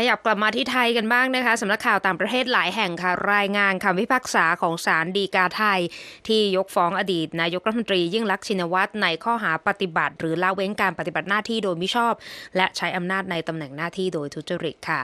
ขยับกลับมาที่ไทยกันบ้างนะคะสำนักข่าวต่างประเทศหลายแห่งค่ะ รายงานคำพิพากษาของศาลฎีกาไทย ที่ยกฟ้องอดีต นายกรัฐมนตรียิ่งลักษณ์ชินวัตรในข้อหาปฏิบัติ หรือละเว้นการปฏิบัติหน้าที่โดยมิชอบ และใช้อำนาจในตำแหน่งหน้าที่โดยทุจริตค่ะ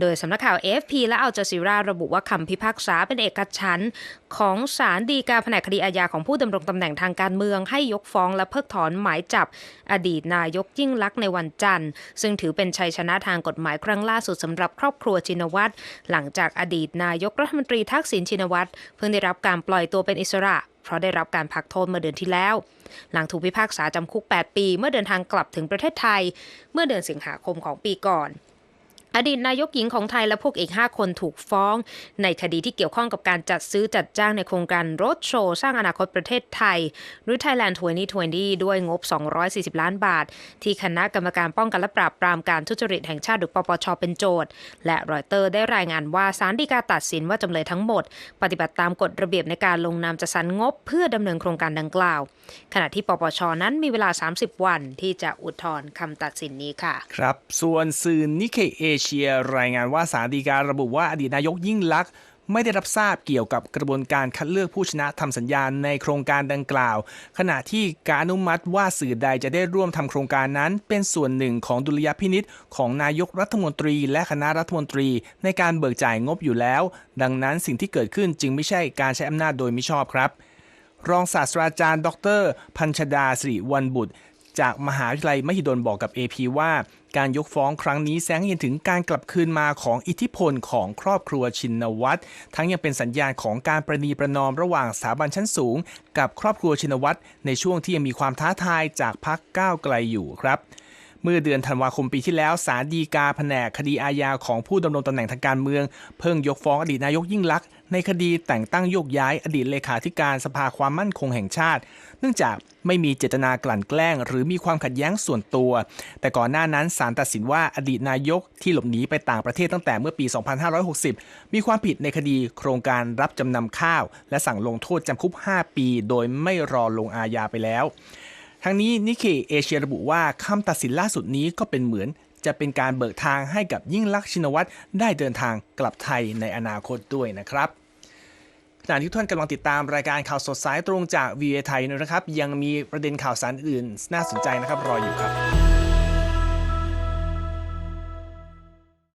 โดยสำนักข่าว AFP และอัลจาซีราระบุว่าคำพิพากษาเป็นเอกฉันท์ของศาลฎีกาแผนกคดีอาญาของผู้ดำรงตำแหน่งทางการเมือง ให้ยกฟ้องและเพิกถอนหมายจับ อดีตนายกยิ่งลักษณ์ในวันจันทร์ซึ่งถือเป็นชัยชนะทางกฎหมายครั้งล่าสุดสำหรับครอบครัวชินวัตรหลังจากอดีตนายกรัฐมนตรีทักษิณชินวัตรเพิ่งได้รับการปล่อยตัวเป็นอิสระ เพราะได้รับการพักโทษเมื่อเดือนที่แล้ว หลังถูกพิพากษาจำคุก 8 ปี เมื่อเดินทางกลับถึงประเทศไทย เมื่อเดือนสิงหาคมของปีก่อน อดีตนายกหญิงของไทยและพวกอีก 5 คนถูกฟ้อง ในคดีที่เกี่ยวข้องกับการจัดซื้อจัดจ้างในโครงการรถโชว์สร้างอนาคตประเทศไทย หรือ Thailand 2020 ด้วยงบ 240 ล้านบาท ที่คณะกรรมการป้องกันและปราบปรามการทุจริตแห่งชาติหรือปปชเป็นโจทย์ และรอยเตอร์ได้รายงานว่าศาลฎีกาตัดสินว่าจำเลยทั้งหมด ปฏิบัติตามกฎระเบียบในการลงนามจัดสรรงบ เพื่อดำเนินโครงการดังกล่าว ขณะที่ปปชนั้นมีเวลา 30 วัน ที่จะอุทธรณ์คำตัดสินนี้ค่ะ ครับ ส่วนสื่อนิเคเอเชียรายงานว่าสารดีการระบุว่าอดีตนายกยิ่งลักษณ์ไม่ได้รับทราบเกี่ยวกับกระบวนการคัดเลือกผู้ชนะทำสัญญาณในโครงการดังกล่าว ขณะที่การอนุมัติว่าสื่อใดจะได้ร่วมทำโครงการนั้น เป็นส่วนหนึ่งของดุลยพินิษของนายกรัฐมนตรี และคณะรัฐมนตรี ในการเบิกจ่ายงบอยู่แล้ว ดังนั้นสิ่งที่เกิดขึ้นจึงไม่ใช่การใช้อำนาจโดยมิชอบครับ รองศาสตราจารย์ ดร พัญชดาสิริวันบุตร จากมหาวิทยาลัยมหิดลบอกกับ AP ว่า การยกฟ้องครั้งนี้แสงเห็นถึงการกลับคืนมาของอิทธิพลของครอบครัวชินวัตรทั้งยังเป็นสัญญาณของการประนีประนอมระหว่างสถาบันชั้นสูง กับครอบครัวชินวัตรในช่วงที่ยังมีความท้าทายจากพรรคก้าวไกลอยู่ครับ เมื่อเดือนธันวาคมปีที่แล้วศาลฎีกาแผนกคดีอาญาของผู้ดำรงตำแหน่งทางการเมือง เพิ่งยกฟ้องอดีตนายกยิ่งลักษณ์ในคดีแต่งตั้งโยกย้ายอดีตเลขาธิการสภาความมั่นคงแห่งชาติ เนื่องจากไม่มีเจตนากลั่นแกล้ง หรือมีความขัดแย้งส่วนตัว แต่ก่อนหน้านั้นศาลตัดสินว่าอดีตนายกที่หลบหนีไปต่างประเทศตั้งแต่เมื่อปี 2560 มีความผิดในคดีโครงการรับจำนำข้าว และสั่งลงโทษจำคุก 5 ปี โดยไม่รอลงอาญาไปแล้ว ทั้งนี้นิเคเอเชียระบุว่าคำตัดสินล่าสุดนี้ก็เป็นเหมือนจะเป็นการเบิกทางให้กับยิ่งลักษณ์ชินวัตรได้เดินทางกลับไทยในอนาคตด้วยนะครับขณะที่ทุกท่านกำลังติดตามรายการข่าวสดสายตรงจากวีไอไทยนะครับ ยังมีประเด็นข่าวสารอื่น น่าสนใจนะครับรออยู่ครับ